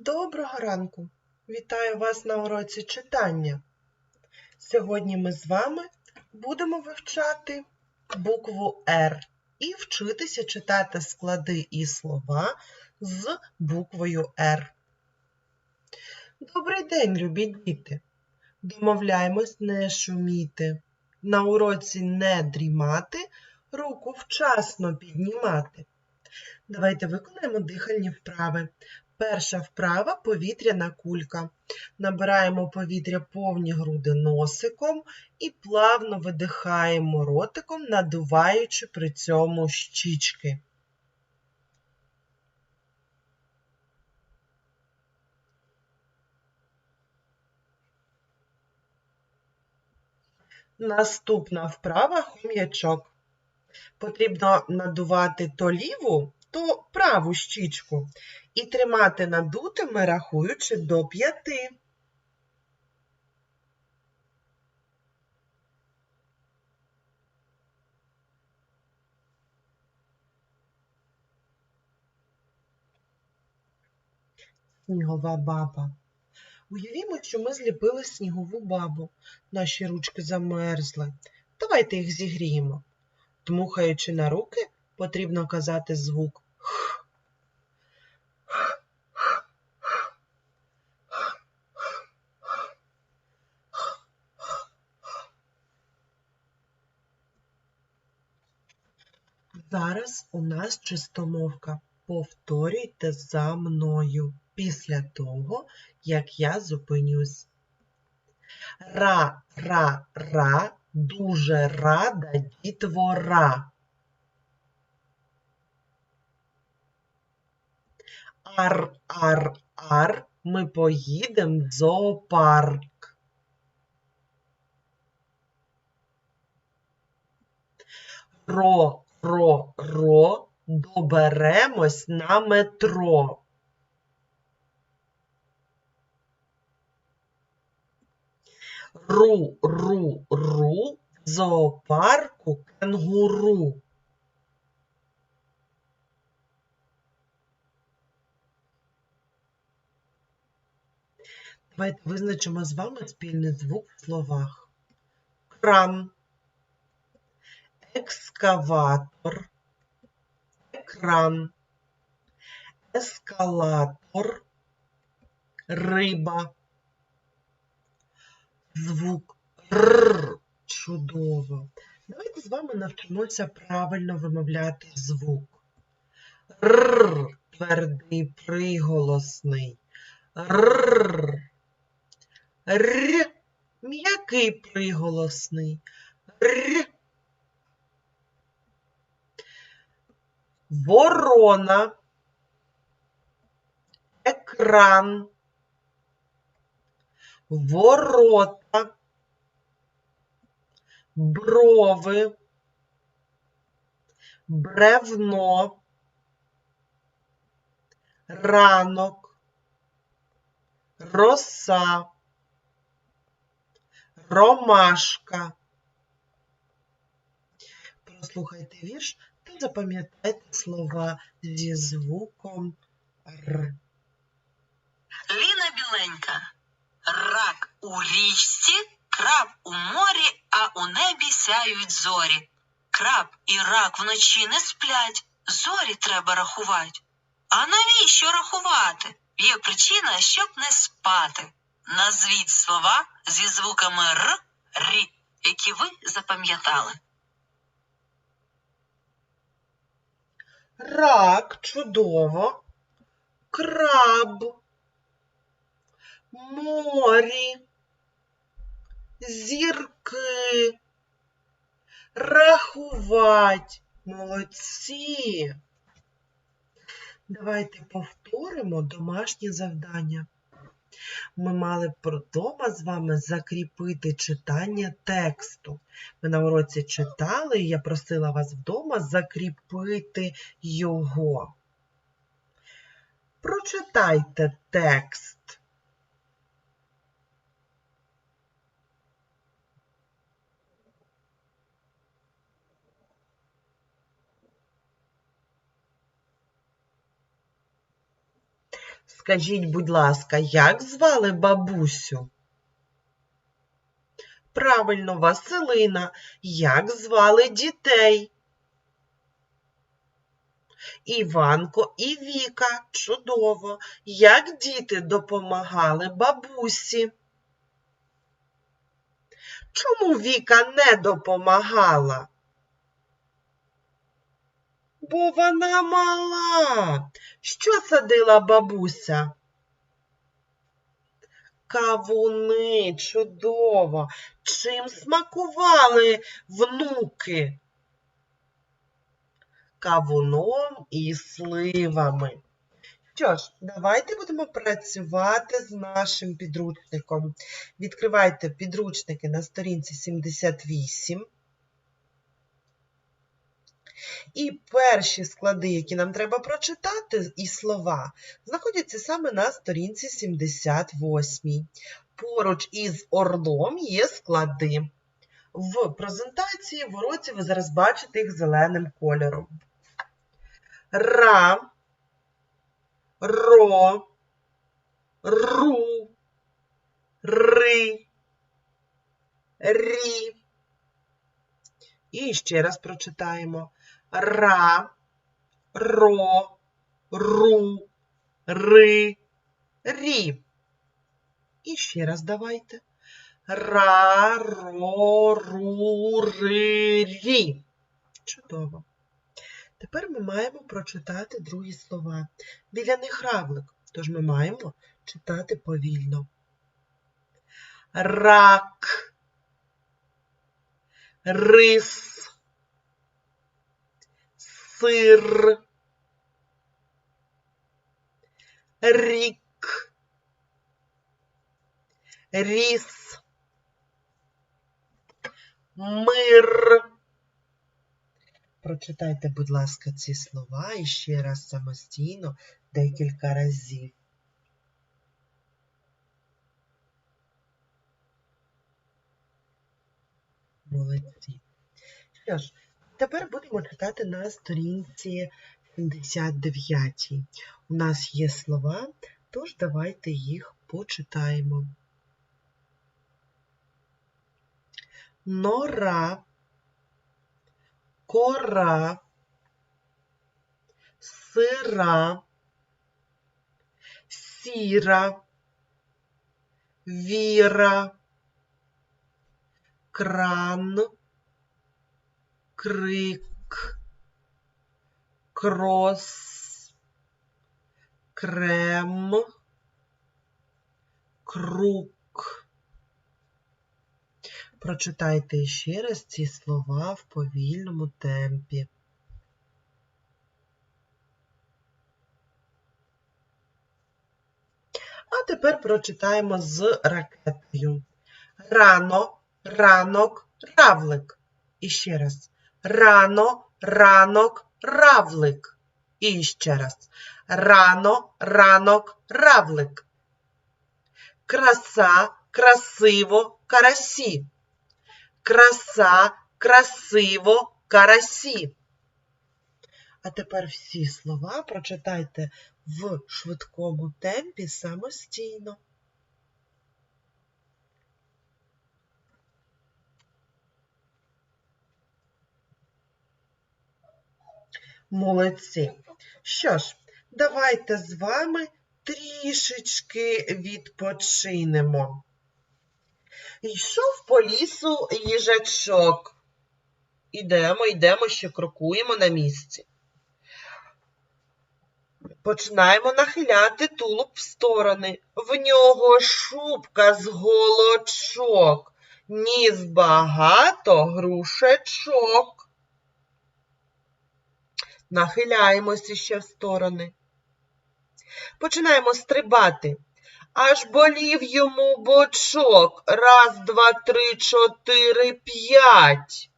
Доброго ранку! Вітаю вас на уроці читання. Сьогодні ми з вами будемо вивчати букву Р і вчитися читати склади і слова з буквою Р. Добрий день, любі діти! Домовляємось не шуміти. На уроці не дрімати, руку вчасно піднімати. Давайте виконаємо дихальні вправи. Перша вправа повітряна кулька. Набираємо повітря повні груди носиком і плавно видихаємо ротиком, надуваючи при цьому щічки. Наступна вправа хом'ячок. Потрібно надувати то ліву, то праву щічку і тримати надутими, рахуючи до п'яти. Снігова баба. Уявімо, що ми зліпили снігову бабу. Наші ручки замерзли. Давайте їх зігріємо. Дмухаючи на руки, потрібно казати звук. Зараз у нас чистомовка. Повторюйте за мною після того, як я зупинюсь. Ра, ра, ра, дуже рада дітвора. Ар, ар, ар, ми поїдемо в зоопарк. Ро, ро, ро, доберемось на метро. Ру, ру, ру, зоопарку кенгуру. Давайте визначимо з вами спільний звук в словах. Кран, екскаватор, екран, ескалатор, риба. Звук Р. Чудово. Давайте з вами навчимося правильно вимовляти звук. Р. Твердий приголосний. Р. Р. М'який приголосний. Р. Ворона. Екран. Ворота. Брови. Бревно. Ранок. Роса. Ромашка. Прослухайте вірш та запам'ятайте слова зі звуком Р. Ліна біленька. Рак у річці, краб у морі, а у небі сяють зорі. Краб і рак вночі не сплять, зорі треба рахувати. А навіщо рахувати? Є причина, щоб не спати. Назвіть слова зі звуками Р, Рі, які ви запам'ятали. Рак, чудово. Краб. Морі. Зірки. Рахувать. Молодці. Давайте повторимо домашнє завдання. Ми мали вдома з вами закріпити читання тексту. Ми на уроці читали, і я просила вас вдома закріпити його. Прочитайте текст. Скажіть, будь ласка, як звали бабусю? Правильно, Василина. Як звали дітей? Іванко і Віка. Чудово. Як діти допомагали бабусі? Чому Віка не допомагала? Бо вона мала. Що садила бабуся? Кавуни, чудово. Чим смакували внуки? Кавуном і сливами. Що ж, давайте будемо працювати з нашим підручником. Відкривайте підручники на сторінці 78. І перші склади, які нам треба прочитати, і слова, знаходяться саме на сторінці 78. Поруч із орлом є склади. В презентації в уроці ви зараз бачите їх зеленим кольором. Ра, ро, ру, ри, рі. І ще раз прочитаємо. Ра, ро, ру, ри, рі. І ще раз давайте. Ра, ро, ру, ри, рі. Чудово. Тепер ми маємо прочитати другі слова. Біля них равлик, тож ми маємо читати повільно. Рак, рис, сир, рік, ріс, мир. Прочитайте, будь ласка, ці слова і ще раз самостійно декілька разів. Молодці. Що ж, тепер будемо читати на сторінці 79. У нас є слова, тож давайте їх почитаємо. Нора, кора, сира, сіра, віра, кран, крик, крос, крем, круг. Прочитайте ще раз ці слова в повільному темпі. А тепер прочитаємо з ракетою. Рано, ранок, равлик. І ще раз. Рано, ранок, равлик. І ще раз. Рано, ранок, равлик. Краса, красиво, карасі. Краса, красиво, карасі. А тепер всі слова прочитайте в швидкому темпі самостійно. Молодці. Що ж, давайте з вами трішечки відпочинемо. Йшов по лісу їжачок. Ідемо, йдемо, ще крокуємо на місці. Починаємо нахиляти тулуб в сторони. В нього шубка з голочок, ніс багато грушечок. Нахиляємося ще в сторони. Починаємо стрибати. Аж болів йому бочок. Раз, два, три, чотири, п'ять.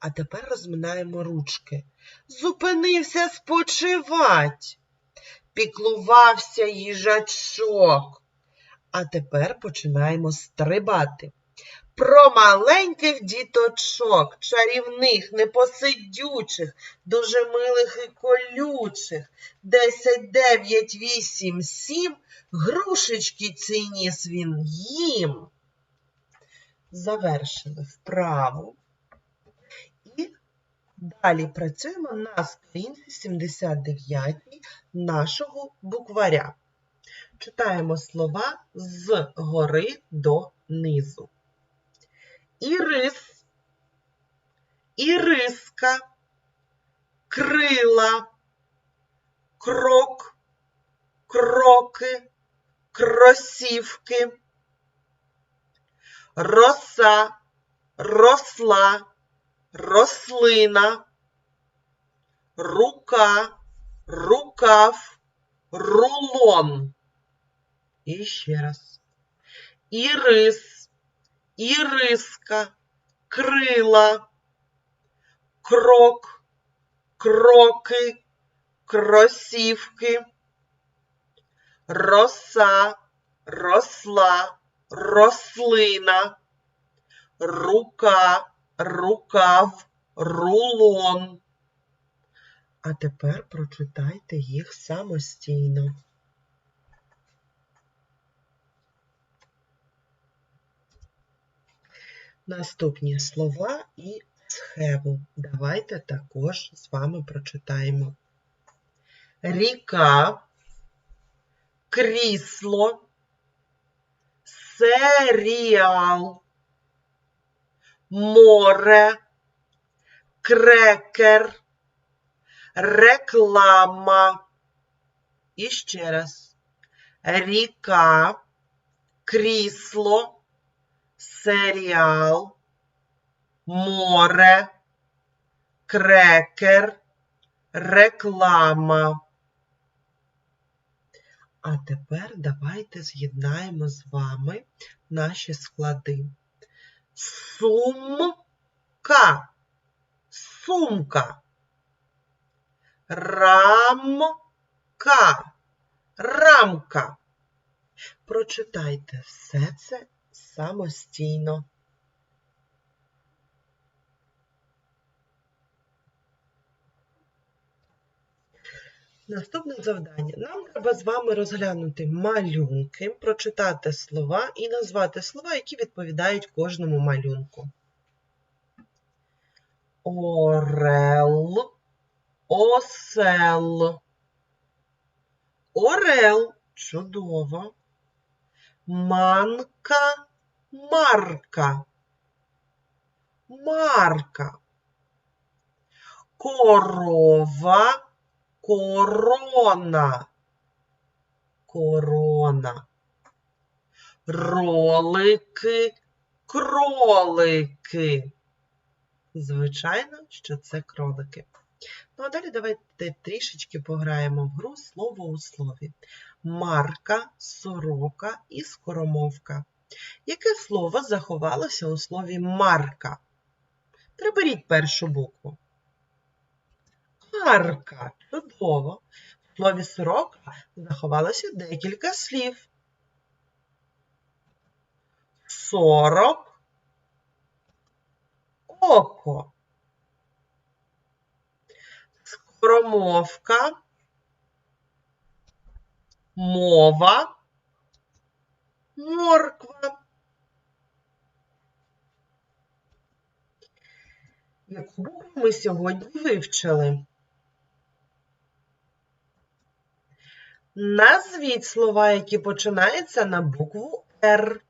А тепер розминаємо ручки. Зупинився спочивать. Піклувався їжачок. А тепер починаємо стрибати. Про маленьких діточок, чарівних, непосидючих, дуже милих і колючих. Десять, дев'ять, вісім, сім, грушечки ніс він їм. Завершили вправу. І далі працюємо на сторінці 79 нашого букваря. Читаємо слова з гори до низу. Ірис, іриска, крила, крок, кроки, кросівки, роса, росла, рослина, рука, рукав, рулон. І ще раз. Ірис, іриска, крила, крок, кроки, кросівки, роса, росла, рослина, рука, рукав, рулон. А тепер прочитайте їх самостійно. Наступні слова і схему. Давайте також з вами прочитаємо. Ріка, крісло, серіал, море, крекер, реклама. І ще раз. Ріка, крісло, серіал, море, крекер, реклама. А тепер давайте з'єднаємо з вами наші склади. Сумка, сумка, рамка, рамка. Прочитайте все це самостійно. Наступне завдання. Нам треба з вами розглянути малюнки, прочитати слова і назвати слова, які відповідають кожному малюнку. Орел, осел. Орел. Чудово. Манка, марка. Марка. Корова, корона. Корона. Ролики, кролики. Звичайно, що це кролики. Ну а далі давайте трішечки пограємо в гру слово у слові. Марка, сорока і скоромовка. Яке слово заховалося у слові марка? Приберіть першу букву. Арка. Чудово. В слові сорока заховалося декілька слів. Сорок. Око. Скоромовка. Мова. Морква. Яку букву ми сьогодні вивчили? Назвіть слова, які починаються на букву Р.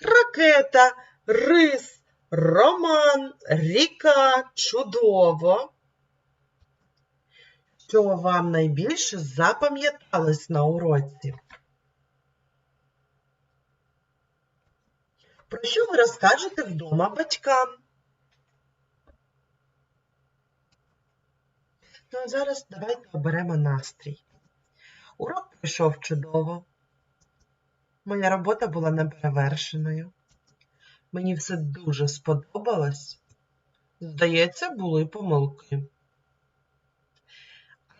Ракета, рис, роман, ріка, чудово. Що вам найбільше запам'яталось на уроці? Про що ви розкажете вдома батькам? Ну а зараз давайте оберемо настрій. Урок пройшов чудово. Моя робота була неперевершеною. Мені все дуже сподобалось. Здається, були помилки.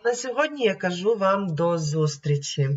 На сьогодні я кажу вам до зустрічі.